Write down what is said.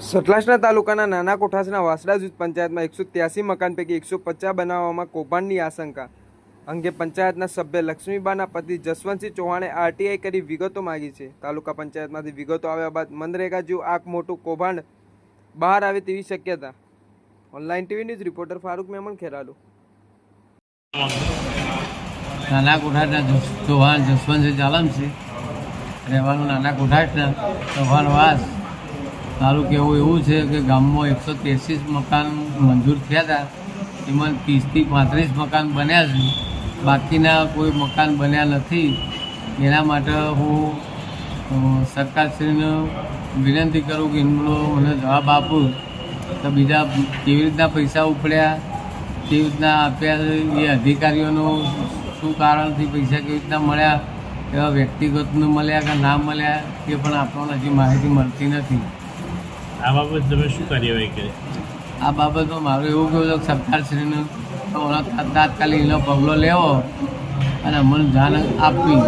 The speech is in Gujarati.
સતલાસના તાલુકાના નાના કોઠાસના વાસડા જૂથ પંચાયતમાં એકસો ત્યાસી મકાન પૈકી એકસો પચાસ બનાવવામાં કૌભાંડની આશંકા. અંગે પંચાયતના સભ્ય લક્ષ્મીબાના પતિ જસવંતસિંહ ચૌહાણે આરટીઆઈ કરી વિગતો માગી છે. તાલુકા પંચાયતમાંથી વિગતો આવ્યા બાદ મનરેગા જેવું આંખ મોટું કૌભાંડ બહાર આવે તેવી શક્યતા. Online TV news reporter Farooq Memon, Kheralu. Nana Kothasana Chauhan Jaswantsinh ચાલમસિંહ રહેવાનું નાના કોઠાસના ચૌહાણ વાસ. તારું કહેવું એવું છે કે ગામમાં એકસો તેત્રીસ મકાન મંજૂર થયા હતા. એમાં ત્રીસથી પાંત્રીસ મકાન બન્યા છે. બાકીના કોઈ મકાન બન્યા નથી. એના માટે હું સરકારશ્રીને વિનંતી કરું કે એમનો મને જવાબ આપું. તો બીજા કેવી રીતના પૈસા ઉપડ્યા, કેવી રીતના આપ્યા એ અધિકારીઓનું શું કારણથી પૈસા કેવી રીતના મળ્યા, એવા વ્યક્તિગતનું મળ્યા કે ના મળ્યા, એ પણ આપણને હજી માહિતી મળતી નથી. આ બાબત તમે શું કાર્યવાહી કરી? આ બાબતમાં મારું એવું કહેવું છે કે સરકારશ્રીને તાત્કાલિક એનો પગલો લેવો અને અમને જાણ આપવી.